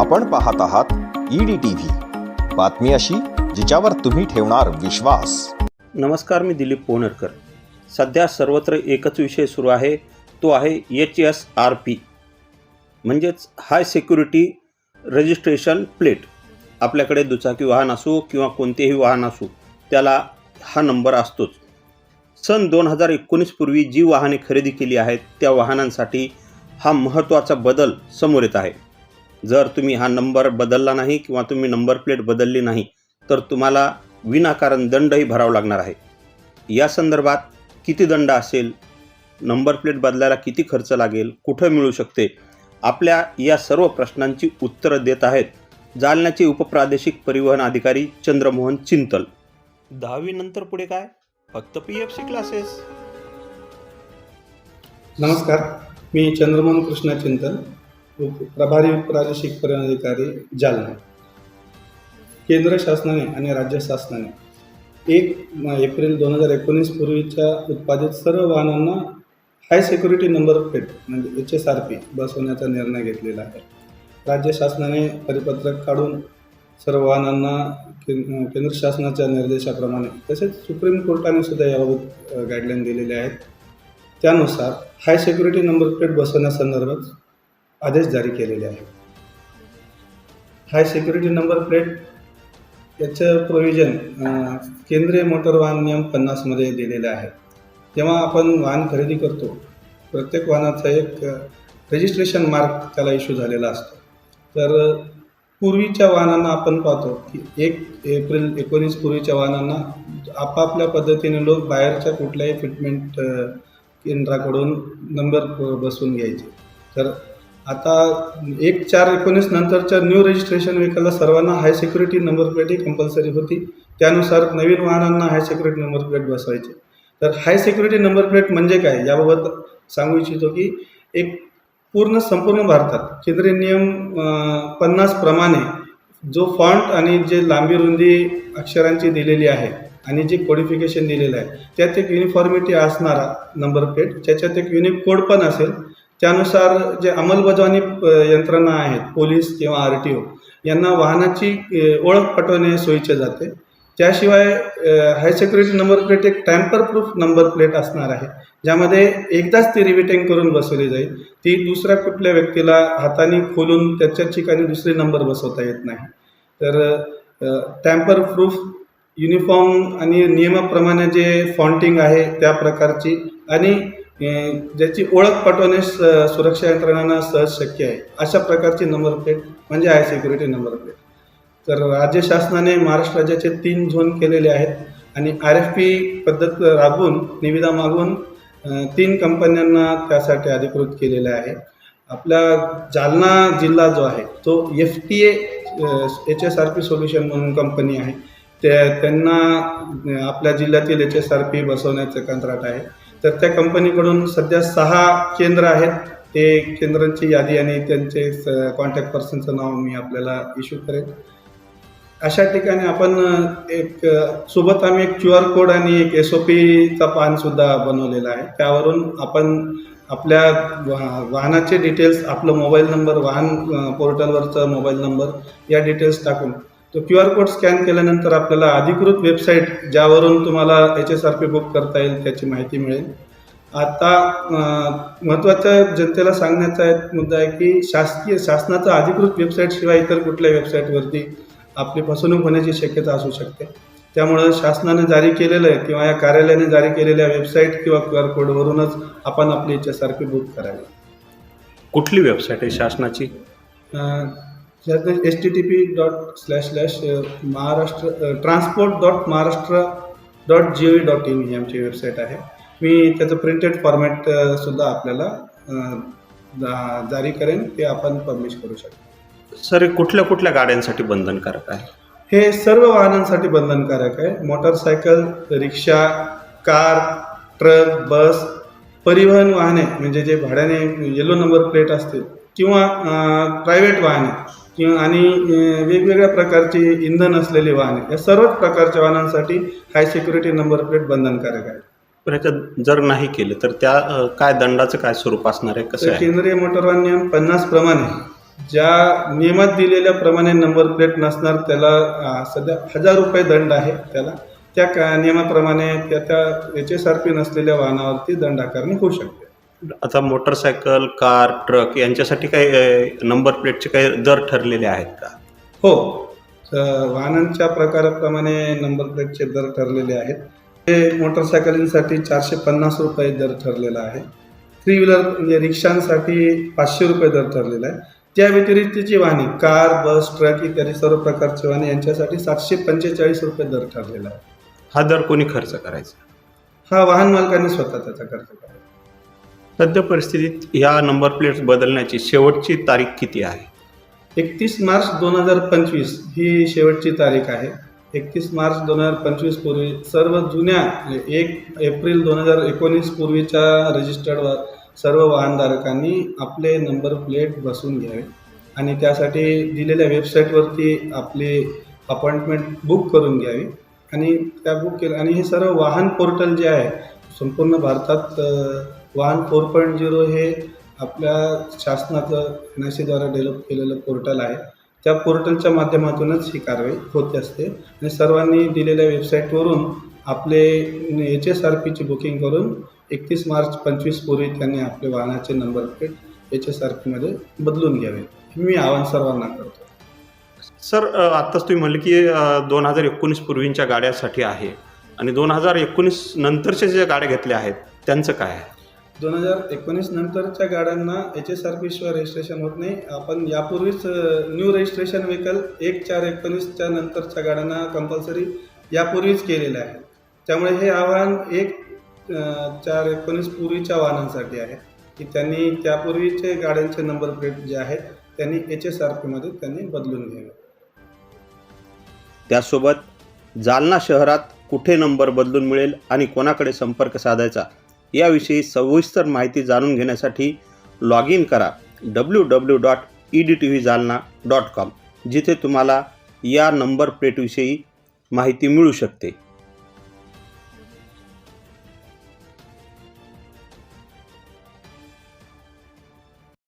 आपण पाहत आहात ईडी व्ही बातमी अशी जिच्यावर तुम्ही ठेवणार विश्वास. नमस्कार मी दिलीप पोहनरकर सध्या सर्वत्र एकच विषय सुरू आहे तो आहे एच एस आर पी म्हणजेच हाय सिक्युरिटी रजिस्ट्रेशन प्लेट आपल्याकडे दुचाकी वाहन असो किंवा कोणतेही वाहन असो त्याला हा नंबर असतोच. सन दोन हजार एकोणीसपूर्वी जी वाहने खरेदी केली आहेत त्या वाहनांसाठी हा महत्त्वाचा बदल समोर येत आहे. जर तुम्ही हा नंबर बदलला नाही किंवा तुम्ही नंबर प्लेट बदलली नाही तर तुम्हाला विनाकारण दंडही भरावा लागणार आहे. या संदर्भात किती दंड असेल नंबर प्लेट बदलायला किती खर्च लागेल कुठं मिळू शकते आपल्या या सर्व प्रश्नांची उत्तरं देत आहेत जालन्याचे उपप्रादेशिक परिवहन अधिकारी चंद्रमोहन चिंतल. दहावीनंतर पुढे काय? फक्त पी एफ सी क्लासेस नमस्कार मी चंद्रमोहन कृष्ण चिंतन ओके. प्रभारी प्रादेशिक परिणाधिकारी अधिकारी जालना. केंद्र शासनाने आणि राज्य शासनाने एक एप्रिल दोन हजार एकोणीस पूर्वीच्या उत्पादित सर्व वाहनांना हाय सिक्युरिटी नंबर प्लेट म्हणजे एच एस आर पी बसवण्याचा निर्णय घेतलेला आहे. राज्य शासनाने परिपत्रक काढून सर्व वाहनांना केंद्र शासनाच्या निर्देशाप्रमाणे तसेच सुप्रीम कोर्टाने सुद्धा याबाबत गाईडलाईन दिलेले आहेत. त्यानुसार हाय सिक्युरिटी नंबर प्लेट बसवण्यासंदर्भात आदेश जारी केलेले आहेत हाय सिक्युरिटी नंबर प्लेट याचं प्रोव्हिजन केंद्रीय मोटर वाहन नियम पन्नासमध्ये दिलेलं आहे. जेव्हा आपण वाहन खरेदी करतो प्रत्येक वाहनाचा एक रजिस्ट्रेशन मार्क त्याला इश्यू झालेला असतो. तर पूर्वीच्या वाहनांना आपण पाहतो की एक एप्रिल एकोणीस पूर्वीच्या वाहनांना आपापल्या पद्धतीने लोक बाहेरच्या कुठल्याही फिटमेंट केंद्राकडून नंबर बसवून घ्यायचे. तर आता एक चार एकोणीस नंतरच्या न्यू रजिस्ट्रेशन व्हेकलला सर्वांना हाय सिक्युरिटी नंबर प्लेट ही कंपल्सरी होती. त्यानुसार नवीन वाहनांना हाय सिक्युरिटी नंबर प्लेट बसवायचे. तर हाय सिक्युरिटी नंबर प्लेट म्हणजे काय? याबाबत सांगू इच्छितो की एक पूर्ण संपूर्ण भारतात केंद्रीय नियम पन्नास प्रमाणे जो फॉन्ट आणि जे लांबी रुंदी अक्षरांची दिलेली आहे आणि जे कोडिफिकेशन दिलेलं आहे त्यात एक युनिफॉर्मिटी असणारा नंबर प्लेट ज्याच्यात एक युनिक कोड पण असेल. त्यानुसार जे अंमलबजावणी यंत्रणा आहेत पोलीस किंवा आर टी ओ यांना वाहनाची ओळख पटवणे सोयीचे जाते. त्याशिवाय हाय सिक्युरिटी नंबर प्लेट एक टॅम्पर प्रूफ नंबर प्लेट असणार आहे ज्यामध्ये एकदाच ती रिविटिंग करून बसवली जाईल. ती दुसऱ्या कुठल्या व्यक्तीला हाताने खोलून त्याच्या ठिकाणी दुसरे नंबर बसवता येत नाही. तर टॅम्पर प्रूफ युनिफॉर्म आणि नियमाप्रमाणे जे फॉन्टिंग आहे त्या प्रकारची आणि ज्याची ओळख पटवणे स- सुरक्षा यंत्रणांना सहज शक्य आहे. अशा प्रकारची नंबर प्लेट म्हणजे हाय सिक्युरिटी नंबर प्लेट तर राज्य शासनाने महाराष्ट्र राज्याचे तीन झोन केलेले आहेत आणि आर एफ पी पद्धत राबवून निविदा मागून तीन कंपन्यांना त्यासाठी अधिकृत केलेलं आहे. आपला जालना जिल्हा जो आहे तो F T A H S R P solution म्हणून कंपनी आहे. त्या त्यांना आपल्या जिल्ह्यातील एच एस आर पी बसवण्याचं कंत्राट आहे. तर त्या कंपनीकडून सध्या सहा केंद्र आहेत. ते केंद्रांची यादी आणि त्यांचे कॉन्टॅक्ट पर्सनचं नाव मी आपल्याला इश्यू करेन. अशा ठिकाणी आपण एक सोबत आम्ही एक क्यू आर कोड आणि एक एस ओ पीचा पानसुद्धा बनवलेला आहे. त्यावरून आपण आपल्या वा- वाहनाचे डिटेल्स आपलं मोबाईल नंबर वाहन पोर्टलवरचं पोर्टलवरचा मोबाईल नंबर या डिटेल्स टाकून तो क्यू आर कोड स्कॅन केल्यानंतर आपल्याला अधिकृत वेबसाईट ज्यावरून तुम्हाला H S R P book करता येईल त्याची माहिती मिळेल. आता महत्त्वाच्या जनतेला सांगण्याचा एक मुद्दा आहे की शासकीय शासनाचा अधिकृत वेबसाईटशिवाय इतर कुठल्या वेबसाईटवरती आपली फसवणूक होण्याची शक्यता असू शकते. त्यामुळं शासनाने जारी केलेलं आहे किंवा या कार्यालयाने जारी केलेल्या वेबसाईट किंवा क्यू आर कोडवरूनच आपण आपली H S R P book करावी. कुठली वेबसाईट आहे शासनाची? S T T P dot slash slash Maharashtra transport dot Maharashtra dot G O V dot in ही आमची वेबसाईट आहे. मी त्याचं प्रिंटेड फॉर्मॅट सुद्धा आपल्याला जारी करेन ते आपण पब्लिश करू शकतो. सर कुठल्या कुठल्या गाड्यांसाठी बंधनकारक आहे? हे सर्व वाहनांसाठी बंधनकारक आहे. Motorcycle rickshaw car truck bus परिवहन वाहने म्हणजे जे भाड्याने येलो नंबर प्लेट असतील किंवा प्रायव्हेट वाहने किंवा आणि वेगवेगळ्या प्रकारची इंधन असलेली वाहने या सर्वच प्रकारच्या वाहनांसाठी हाय सिक्युरिटी नंबर प्लेट बंधनकारक आहे. पण जर नाही केलं तर त्या अ, काय दंडाचं काय स्वरूप असणार आहे? कसं तर आहे? केंद्रीय मोटर वाहन नियम पन्नास प्रमाणे ज्या नियमात दिलेल्याप्रमाणे नंबर प्लेट नसणार त्याला अ, सध्या हजार रुपये दंड आहे त्याला. त्या का नियमाप्रमाणे त्या त्या एच एस आर पी नसलेल्या वाहनावरती दंड आकारणी होऊ शकते. आता मोटरसायकल कार ट्रक यांच्यासाठी काही नंबर प्लेटचे काही दर ठरलेले आहेत का? हो. वाहनांच्या प्रकाराप्रमाणे नंबर प्लेटचे दर ठरलेले आहेत. ते मोटरसायकलींसाठी चारशे पन्नास रुपये दर ठरलेला आहे. थ्री व्हीलर म्हणजे रिक्षांसाठी पाचशे रुपये दर ठरलेला आहे. त्या व्यतिरिक्तची वाहने कार बस ट्रक इत्यादी सर्व प्रकारची वाहने यांच्यासाठी सातशे पंचेचाळीस रुपये दर ठरलेला आहे. हा दर कोणी खर्च करायचा? हा वाहन मालकाने स्वतः त्याचा खर्च करावा सध्या परिस्थितीत ह्या नंबर प्लेट्स बदलण्याची शेवटची तारीख किती आहे? एकतीस मार्च दोन हजार पंचवीस ही शेवटची तारीख आहे. एकतीस मार्च दोन हजार पंचवीस पूर्वी सर्व जुन्या म्हणजे एक एप्रिल दोन हजार एकोणीस पूर्वीच्या रजिस्टर्ड सर्व वाहनधारकांनी आपले नंबर प्लेट बसवून घ्यावे. आणि त्यासाठी दिलेल्या वेबसाईटवरती आपली अपॉइंटमेंट बुक करून घ्यावी. आणि त्या बुक केलं आणि हे सर्व वाहन पोर्टल जे आहे संपूर्ण भारतात वाहन फोर पॉईंट झिरो हे आपल्या शासनाचं एन आय सीद्वारा डेव्हलप केलेलं पोर्टल आहे. त्या पोर्टलच्या माध्यमातूनच ही कारवाई होत असते. आणि सर्वांनी दिलेल्या वेबसाईटवरून आपले एच एस आर पीची बुकिंग करून एकतीस मार्च पंचवीस पूर्वी त्यांनी आपले वाहनाचे number plate H S R पीमध्ये बदलून घ्यावे. मी आवाहन सर्वांना करतो. सर आत्ताच तुम्ही म्हणले की दोन हजार एकोणीस पूर्वींच्या गाड्यासाठी आहे. आणि दोन हजार एकोणीस नंतरच्या ज्या गाड्या घेतल्या आहेत त्यांचं काय आहे? दोन हजार एकोणीस नंतरच्या गाड्यांना एच एस आर पी शिवाय रजिस्ट्रेशन होत नाही. आपण यापूर्वीच न्यू रजिस्ट्रेशन व्हेकल एक चार एकोणीसच्या नंतरच्या गाड्यांना कंपल्सरी यापूर्वीच केलेलं आहे. त्यामुळे हे आव्हान एक चार एकोणीस पूर्वीच्या वाहनांसाठी आहे. की त्यांनी त्यापूर्वीचे गाड्यांचे नंबर प्लेट जे आहेत त्यांनी एच एस आर पीमध्ये त्यांनी बदलून घ्यावे. त्यासोबत जालना शहरात कुठे नंबर बदलून मिळेल आणि कोणाकडे संपर्क साधायचा याविषयी सविस्तर माहिती जाणून घेण्यासाठी लॉग इन करा W W dot E D T V Jalna dot com जिथे तुम्हाला या नंबर प्लेटविषयी माहिती मिळू शकते.